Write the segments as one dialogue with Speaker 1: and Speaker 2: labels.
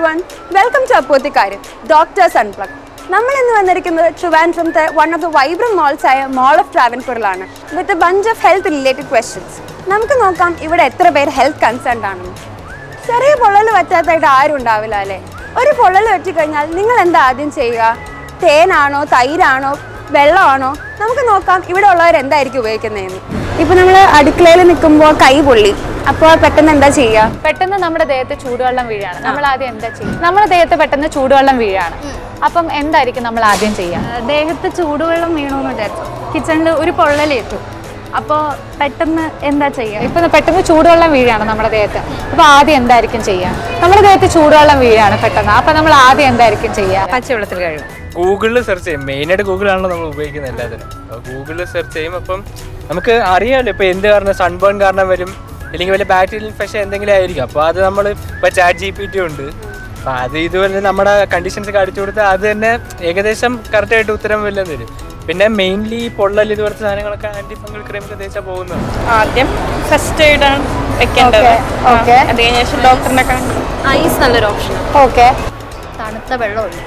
Speaker 1: Every one welcome to അപ്പോത്തിക്കാര്യം doctors unplug നമ്മൾ ഇന്ന് വന്നിരിക്കുന്നത് ട്രിവാൻഡ്രംത്തെ one of the vibrant malls ആയ mall of ട്രാവൻകൂറിലാണ് with bunch of health related questions നമുക്ക് നോക്കാം ഇവിടെ എത്ര പേർ ഹെൽത്ത് കൺസേൺഡ് ആണെന്ന് ചെറിയ പൊള്ളൽ പറ്റാത്തായിട്ട് ആരും ഉണ്ടാവില്ല അല്ലേ? ഒരു പൊള്ളൽ പറ്റിക്കഴിഞ്ഞാൽ നിങ്ങൾ എന്താ ആദ്യം ചെയ്യുക? തേനാണോ തൈരാണോ വെള്ളമാണോ? നമുക്ക് നോക്കാം ഇവിടെ ഉള്ളവർ എന്തായിരിക്കും ഉപയോഗിക്കുന്നതെന്ന്. ഇപ്പൊ നമ്മൾ അടുക്കളയിൽ നിൽക്കുമ്പോൾ കൈ പൊള്ളി. അപ്പോൾ പെട്ടെന്ന് എന്താ ചെയ്യുക
Speaker 2: പെട്ടെന്ന് നമ്മുടെ ദേഹത്ത് ചൂടുവെള്ളം വീഴാണ്. നമ്മൾ ആദ്യം എന്താ ചെയ്യുക നമ്മുടെ ദേഹത്ത് പെട്ടെന്ന് ചൂടുവെള്ളം വീഴാണ്. അപ്പം എന്തായിരിക്കും നമ്മൾ ആദ്യം ചെയ്യുക
Speaker 3: ദേഹത്ത് ചൂടുവെള്ളം വീണോന്ന് വിചാരിച്ചു. കിച്ചണിൽ ഒരു പൊള്ളലേറ്റു അപ്പോൾ പെട്ടെന്ന് എന്താ ചെയ്യുക
Speaker 2: ഇപ്പൊ പെട്ടെന്ന് ചൂടുവെള്ളം വീഴാണ് നമ്മുടെ ദേഹത്ത്. അപ്പൊ ആദ്യം എന്തായിരിക്കും ചെയ്യുക നമ്മുടെ ദേഹത്ത് ചൂടുവെള്ളം വീഴാണ് പെട്ടെന്ന്. അപ്പൊ നമ്മൾ ആദ്യം എന്തായിരിക്കും ചെയ്യുക
Speaker 3: പച്ചവെള്ളത്തിൽ കഴിയും
Speaker 4: ഗൂഗിളിൽ സെർച്ച് ചെയ്യും. മെയിനായിട്ട് ഗൂഗിളാണല്ലോ നമ്മൾ ഉപയോഗിക്കുന്നത് എല്ലാത്തിനും. അപ്പോൾ ഗൂഗിളിൽ സെർച്ച് ചെയ്യും. അപ്പം നമുക്ക് അറിയാമല്ലോ ഇപ്പൊ എന്ത് കാരണം സൺബേൺ കാരണം വരും. അല്ലെങ്കിൽ വല്ല ബാറ്ററി ഇൻഫെക്ഷൻ എന്തെങ്കിലും ആയിരിക്കും. അപ്പോൾ അത് നമ്മൾ ഇപ്പോൾ ചാറ്റ് ജി പി ടി ഉണ്ട്. അപ്പോൾ അത് ഇതുപോലെ നമ്മുടെ കണ്ടീഷൻസ് കാണിച്ചു കൊടുത്താൽ അത് തന്നെ ഏകദേശം കറക്റ്റായിട്ട് ഉത്തരം വല്ലതും തരും പിന്നെ മെയിൻലി പൊള്ളൽ ഇതുപോലത്തെ സാധനങ്ങളൊക്കെ ആന്റി ഫംഗൽ ക്രീം ഒക്കെ തേച്ചാൽ പോകുന്നത്.
Speaker 5: ആദ്യം ഫസ്റ്റ് എയ്ഡാണ് വെക്കേണ്ടത്.
Speaker 2: ഓക്കെ
Speaker 5: അത് കഴിഞ്ഞ ഡോക്ടറിനെ കാണും
Speaker 6: ഐസ് നല്ലൊരു ഓപ്ഷൻ
Speaker 2: ഓക്കെ
Speaker 6: തണുത്ത വെള്ളം ഒഴിക്കും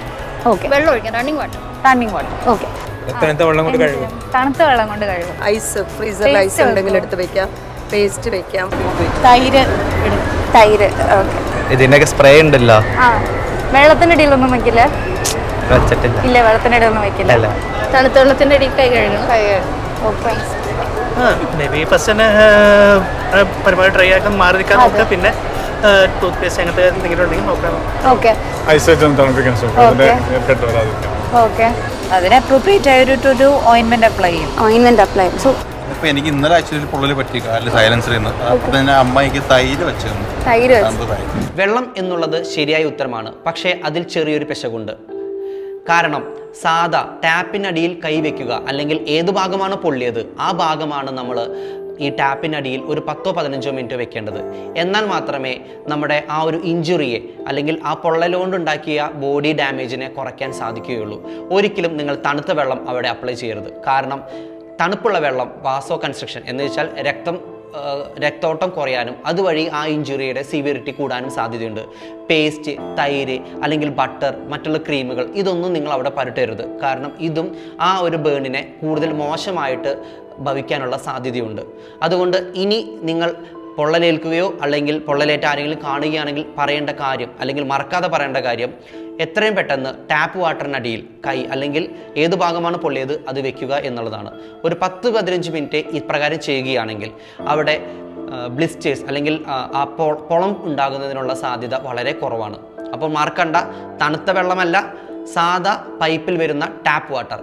Speaker 2: ഓക്കെ
Speaker 6: വെള്ളം ഒഴിക്കാം running water
Speaker 2: running water okay
Speaker 4: തണുത്ത വെള്ളം കൊണ്ട് കഴുകും?
Speaker 2: തണുത്ത വെള്ളം കൊണ്ട് കഴുകും.
Speaker 7: ഐസ് ഫ്രീസറിൽ ഐസ് ഉണ്ടെങ്കിൽ എടുത്ത് വെക്കാം. പേസ്റ്റ് വെക്കാം.
Speaker 3: തൈര്
Speaker 1: തൈര് ഓക്കെ.
Speaker 8: ഇതിനൊക്കെ സ്പ്രേ ഉണ്ടല്ലോ.
Speaker 3: ആ വെള്ളത്തിന്റെ ഇടയിലൊന്നും വെക്കില്ല.
Speaker 8: വെച്ചിട്ടില്ല.
Speaker 3: ഇല്ല വെള്ളത്തിന്റെ ഇടയിലൊന്നും വെക്കില്ല.
Speaker 8: അല്ല.
Speaker 6: തണുത്ത വെള്ളത്തിന്റെ അടിയിൽ കൈ കഴുകണം.
Speaker 2: ഓക്കെ
Speaker 9: മേ ബി ഫസ്റ്റ് തന്നെ പരമാവധി ട്രൈ ആക്കാൻ മാറി നിൽക്കാൻ നോക്കുക. പിന്നെ ടൂത്ത് പേസ്റ്റ് അങ്ങനത്തെ എന്തെങ്കിലും ഉണ്ടെങ്കിൽ നോക്കാം
Speaker 2: ഓക്കെ.
Speaker 10: തണുപ്പിക്കാൻ ശ്രമിക്കാം
Speaker 2: ഓക്കെ.
Speaker 3: അതിന് അപ്രോപ്രിയേറ്റ് ആയിട്ട് ഒരു ഓയിൻമെന്റ് അപ്ലൈ ചെയ്യും
Speaker 1: ഓയിൻമെന്റ് അപ്ലൈ സോ
Speaker 10: ഇപ്പൊ എനിക്ക് ഇന്നലെ ആക്ച്വലി പൊള്ളൽ പറ്റി കാലിൽ സൈലൻസറിൽ നിന്ന് അപ്പൊ തന്നെ അമ്മ എനിക്ക് തൈര് വെച്ചു തന്നു.
Speaker 1: തൈര്
Speaker 10: തണുത്ത തൈര്.
Speaker 11: വെള്ളം എന്നുള്ളത് ശരിയായ ഉത്തരമാണ്. പക്ഷേ അതിൽ ചെറിയൊരു പെശകുണ്ട്. കാരണം സാധാ ടാപ്പിനടിയിൽ കൈവയ്ക്കുക അല്ലെങ്കിൽ ഏത് ഭാഗമാണ് പൊള്ളിയത് ആ ഭാഗമാണ് നമ്മൾ ഈ ടാപ്പിനടിയിൽ ഒരു പത്തോ പതിനഞ്ചോ മിനിറ്റ് വെക്കേണ്ടത്. എന്നാൽ മാത്രമേ നമ്മുടെ ആ ഒരു ഇഞ്ചുറിയെ അല്ലെങ്കിൽ ആ പൊള്ളലുകൊണ്ടുണ്ടാക്കിയ ബോഡി ഡാമേജിനെ കുറയ്ക്കാൻ സാധിക്കുകയുള്ളൂ. ഒരിക്കലും നിങ്ങൾ തണുത്ത വെള്ളം അവിടെ അപ്ലൈ ചെയ്യരുത്. കാരണം തണുപ്പുള്ള വെള്ളം വാസോ കൺസ്ട്രക്ഷൻ എന്ന് വെച്ചാൽ രക്തം രക്തോട്ടം കുറയാനും അതുവഴി ആ ഇഞ്ചുറിയുടെ സിവിയറിറ്റി കൂടാനും സാധ്യതയുണ്ട്. പേസ്റ്റ് തൈര് അല്ലെങ്കിൽ ബട്ടർ മറ്റുള്ള ക്രീമുകൾ ഇതൊന്നും നിങ്ങൾ അവിടെ പരട്ടരുത്. കാരണം ഇതും ആ ഒരു ബേണിനെ കൂടുതൽ മോശമായിട്ട് ഭവിക്കാനുള്ള സാധ്യതയുണ്ട്. അതുകൊണ്ട് ഇനി നിങ്ങൾ പൊള്ളലേൽക്കുകയോ അല്ലെങ്കിൽ പൊള്ളലേറ്റ ആരെങ്കിലും കാണുകയാണെങ്കിൽ പറയേണ്ട കാര്യം അല്ലെങ്കിൽ മറക്കാതെ പറയേണ്ട കാര്യം എത്രയും പെട്ടെന്ന് ടാപ്പ് വാട്ടറിനടിയിൽ കൈ അല്ലെങ്കിൽ ഏത് ഭാഗമാണ് പൊള്ളിയത് അത് വെക്കുക എന്നുള്ളതാണ്. ഒരു പത്ത് പതിനഞ്ച് മിനിറ്റ് ഇപ്രകാരം ചെയ്യുകയാണെങ്കിൽ അവിടെ ബ്ലിസ്റ്റേഴ്സ് അല്ലെങ്കിൽ ആ, പൊളം ഉണ്ടാകുന്നതിനുള്ള സാധ്യത വളരെ കുറവാണ്. അപ്പോൾ മറക്കണ്ട തണുത്ത വെള്ളമല്ല സാധാ പൈപ്പിൽ വരുന്ന ടാപ്പ് വാട്ടർ